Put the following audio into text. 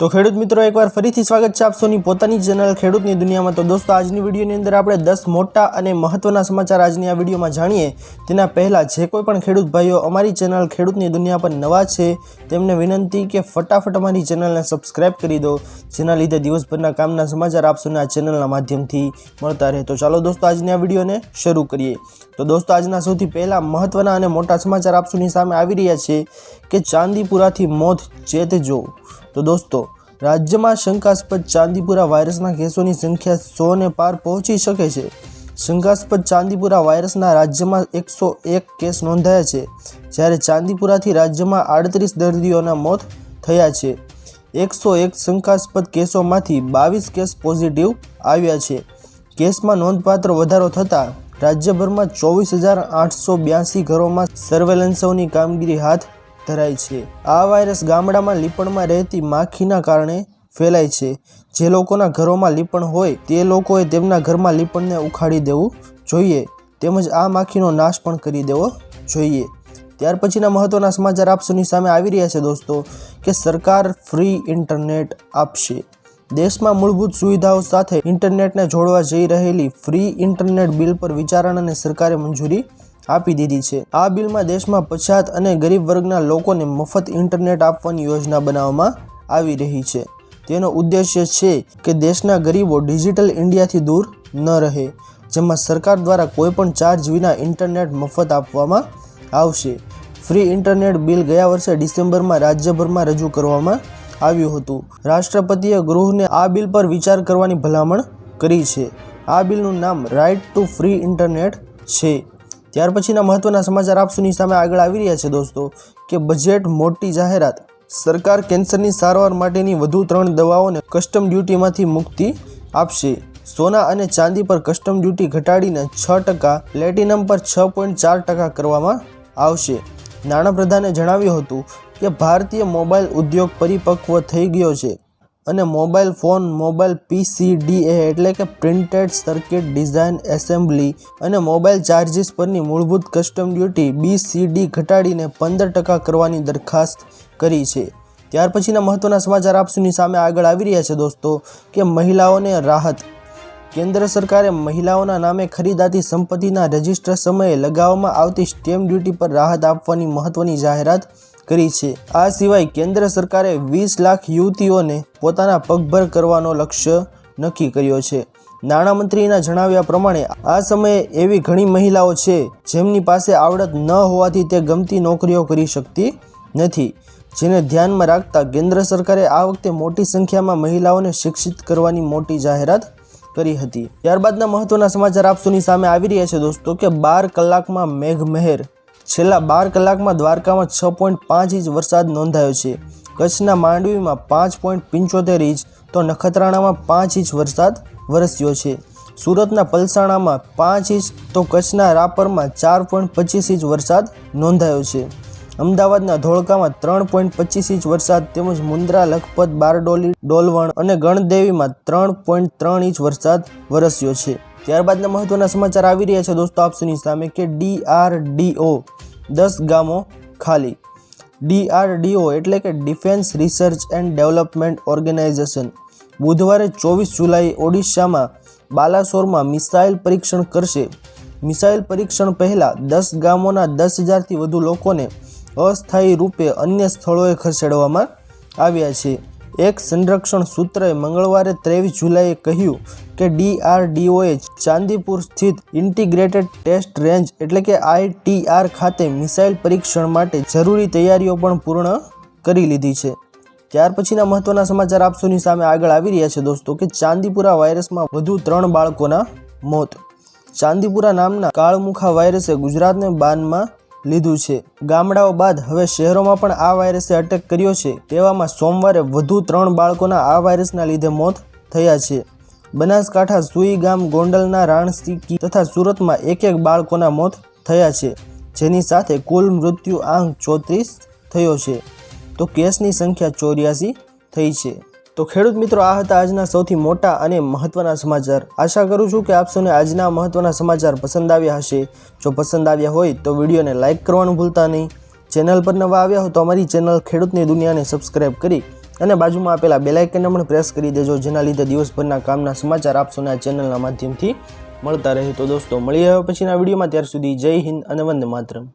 તો ખેડૂત મિત્રો, એકવાર ફરીથી સ્વાગત છે આપ પોતાની ચેનલ ખેડૂતની દુનિયામાં. તો દોસ્તો, આજની વિડીયોની અંદર આપણે દસ મોટા અને મહત્વના સમાચાર આજની આ વિડીયોમાં જાણીએ. તેના પહેલાં, જે કોઈ પણ ખેડૂત ભાઈઓ અમારી ચેનલ ખેડૂતની દુનિયા પર નવા છે, તેમને વિનંતી કે ફટાફટ અમારી ચેનલને સબસ્ક્રાઇબ કરી દો, જેના લીધે દિવસભરના કામના સમાચાર આપ આ ચેનલના માધ્યમથી મળતા રહે. તો ચાલો દોસ્તો, આજની આ વિડીયોને શરૂ કરીએ. તો દોસ્તો, આજના સૌથી પહેલાં મહત્ત્વના અને મોટા સમાચાર આપ સામે આવી રહ્યા છે કે ચાંદીપુરાથી મોત ચેતજો. તો દોસ્તો, રાજ્યમાં શંકાસ્પદ ચાંદીપુરા વાયરસના કેસોની સંખ્યા સોને પાર પહોંચી શકે છે. શંકાસ્પદ ચાંદીપુરા વાયરસના રાજ્યમાં એકસો એક કેસ નોંધાયા છે, જ્યારે ચાંદીપુરાથી રાજ્યમાં આડત્રીસ દર્દીઓના મોત થયા છે. એકસો એક શંકાસ્પદ કેસોમાંથી બાવીસ કેસ પોઝિટિવ આવ્યા છે. કેસમાં નોંધપાત્ર વધારો થતાં રાજ્યભરમાં ચોવીસ હજાર આઠસો બ્યાસી ઘરોમાં સર્વેલન્સોની કામગીરી હાથ ધરાય છે. આ વાયરસ ગામડામાં લીપણમાં રહેતી માખીના કારણે ફેલાય છે. જે લોકોના ઘરોમાં લીપણ હોય તે લોકોએ તેમના ઘરમાં લીપણને ઉખાડી દેવું જોઈએ. તેમજ આ માખીનો નાશ પણ કરી દેવો જોઈએ. ત્યાર પછીના મહત્વના સમાચાર આપસુની સામે આવી રહ્યા છે દોસ્તો, કે સરકાર ફ્રી ઇન્ટરનેટ આપશે. દેશમાં મૂળભૂત સુવિધાઓ સાથે ઇન્ટરનેટને જોડવા જઈ રહેલી ફ્રી ઇન્ટરનેટ બિલ પર વિચારણાને સરકારે મંજૂરી આપી દીધી છે. આ બિલમાં દેશમાં પછાત અને ગરીબ વર્ગના લોકોને મફત ઇન્ટરનેટ આપવાની યોજના બનાવવામાં આવી રહી છે. તેનો ઉદ્દેશ્ય છે કે દેશના ગરીબો ડિજિટલ ઇન્ડિયાથી દૂર ન રહે, જેમાં સરકાર દ્વારા કોઈપણ ચાર્જ વિના ઇન્ટરનેટ મફત આપવામાં આવશે. ફ્રી ઇન્ટરનેટ બિલ ગયા વર્ષે ડિસેમ્બરમાં રાજ્યભરમાં રજૂ કરવામાં આવ્યું હતું. રાષ્ટ્રપતિએ ગૃહને આ બિલ પર વિચાર કરવાની ભલામણ કરી છે. આ બિલનું નામ રાઇટ ટુ ફ્રી ઇન્ટરનેટ છે. ત્યાર પછીના મહત્વના સમાચાર આપ સુની સામે આગળ આવી રહ્યા છે દોસ્તો, કે બજેટ મોટી જાહેરાત. સરકાર કેન્સરની સારવાર માટેની વધુ ત્રણ દવાઓને કસ્ટમ ડ્યુટીમાંથી મુક્તિ આપશે. સોના અને ચાંદી પર કસ્ટમ ડ્યુટી ઘટાડીને છ ટકા પ્લેટિનમ પર છ પોઈન્ટ ચાર ટકા કરવામાં આવશે. નાણાપ્રધાને જણાવ્યું હતું કે ભારતીય મોબાઈલ ઉદ્યોગ પરિપક્વ થઈ ગયો છે. અને મોબાઈલ ફોન, મોબાઈલ પીસીડીએ એટલે કે પ્રિન્ટેડ સર્કિટ ડિઝાઇન એસેમ્બલી અને મોબાઈલ ચાર્જીસ પરની મૂળભૂત કસ્ટમ ડ્યુટી બીસીડી ઘટાડીને પંદર ટકા કરવાની દરખાસ્ત કરી છે. ત્યાર પછીના મહત્વના સમાચાર આપસુની સામે આગળ આવી રહ્યા છે દોસ્તો, કે મહિલાઓને રાહત. કેન્દ્ર સરકારે મહિલાઓના નામે ખરીદાતી સંપત્તિના રજિસ્ટર સમયે લગાવવામાં આવતી સ્ટેમ્પ ડ્યુટી પર રાહત આપવાની મહત્વની જાહેરાત કરી છે. આ સિવાય કેન્દ્ર સરકારે વીસ લાખ યુવતીઓને પોતાના પગભર કરવાનો લક્ષ્ય નક્કી કર્યો છે. નાણામંત્રીના જણાવ્યા પ્રમાણે, આ સમયે એવી ઘણી મહિલાઓ છે જેમની પાસે આવડત ન હોવાથી તે ગમતી નોકરીઓ કરી શકતી નથી. જેને ધ્યાનમાં રાખતા કેન્દ્ર સરકારે આ વખતે મોટી સંખ્યામાં મહિલાઓને શિક્ષિત કરવાની મોટી જાહેરાત કરી હતી. ત્યારબાદના મહત્વના સમાચાર આપ સામે આવી રહ્યા છે દોસ્તો, કે બાર કલાકમાં મેઘમહેર છેલ્લા બાર કલાકમાં દ્વારકામાં છ પોઈન્ટ પાંચ ઇંચ વરસાદ નોંધાયો છે. કચ્છના માંડવીમાં પાંચ પોઈન્ટ પંચોતેર ઇંચ, તો નખત્રાણામાં પાંચ ઇંચ વરસાદ વરસ્યો છે. સુરતના પલસાણામાં પાંચ ઇંચ, તો કચ્છના રાપરમાં ચાર પોઈન્ટ પચીસ ઇંચ વરસાદ નોંધાયો છે. અમદાવાદના ધોળકામાં ત્રણ પોઈન્ટ પચીસ ઇંચ વરસાદ તેમજ મુન્દ્રા, લખપત, બારડોલી, ડોલવણ અને ગણદેવીમાં ત્રણ પોઈન્ટ ત્રણ ઇંચ વરસાદ વરસ્યો છે. ત્યારબાદના મહત્વના સમાચાર આવી રહ્યા છે દોસ્તો આપસની સામે કે ડીઆરડીઓ દસ ગામો ખાલી. ડીઆરડીઓ એટલે કે defence research and development organisation. બુધવારે ચોવીસ જુલાઈ ઓડિશામાં બાલાસોરમાં મિસાઇલ પરીક્ષણ કરશે. મિસાઇલ પરીક્ષણ પહેલાં દસ ગામોના દસ હજારથી વધુ લોકોને અસ્થાયી રૂપે અન્ય સ્થળોએ ખસેડવામાં આવ્યા છે. એક સંરક્ષણ સૂત્રએ મંગળવારે ત્રેવીસ જુલાઈએ કહ્યું કે ડીઆરડીઓએ ચાંદીપુર સ્થિત ઇન્ટિગ્રેટેડ ટેસ્ટ રેન્જ એટલે કે આઈટીઆર ખાતે મિસાઇલ પરીક્ષણ માટે જરૂરી તૈયારીઓ પણ પૂર્ણ કરી લીધી છે. ત્યાર પછીના મહત્વના સમાચાર આપશોની સામે આગળ આવી રહ્યા છે દોસ્તો કે ચાંદીપુરા વાયરસમાં વધુ ત્રણ બાળકોના મોત. ચાંદીપુરા નામના કાળમુખા વાયરસે ગુજરાતને બાનમાં લીધું છે. ગામડાઓ બાદ હવે શહેરોમાં પણ આ વાયરસે અટેક કર્યો છે. તેવામાં સોમવારે વધુ ત્રણ બાળકોના આ વાયરસના લીધે મોત થયા છે. બનાસકાંઠા સુઈ ગામ ગોંડલના રાણસીકી તથા સુરતમાં એક એક બાળકોના મોત થયા છે. જેની સાથે કુલ મૃત્યુ આંક ચોત્રીસ થયો છે. તો કેસની સંખ્યા ચોર્યાસી થઈ છે. તો ખેડૂત મિત્રો, આ હતા આજના સૌથી મોટા અને મહત્વના સમાચાર. આશા કરું છું કે આપ આજના મહત્વના સમાચાર પસંદ આવ્યા હશે. જો પસંદ આવ્યા હોય તો વિડીયોને લાઇક કરવાનું ભૂલતા નહીં. ચેનલ પર નવા આવ્યા હો તો અમારી ચેનલ ખેડૂતની દુનિયાને સબસ્ક્રાઈબ કરી અને બાજુમાં આપેલા બેલાઇકનને પણ પ્રેસ કરી દેજો, જેના લીધે દિવસભરના કામના સમાચાર આપશોને આ ચેનલના માધ્યમથી મળતા રહે. તો દોસ્તો મળી આવ્યા પછીના વિડીયોમાં. ત્યાર સુધી જય હિન્દ અને વંદે માતરમ.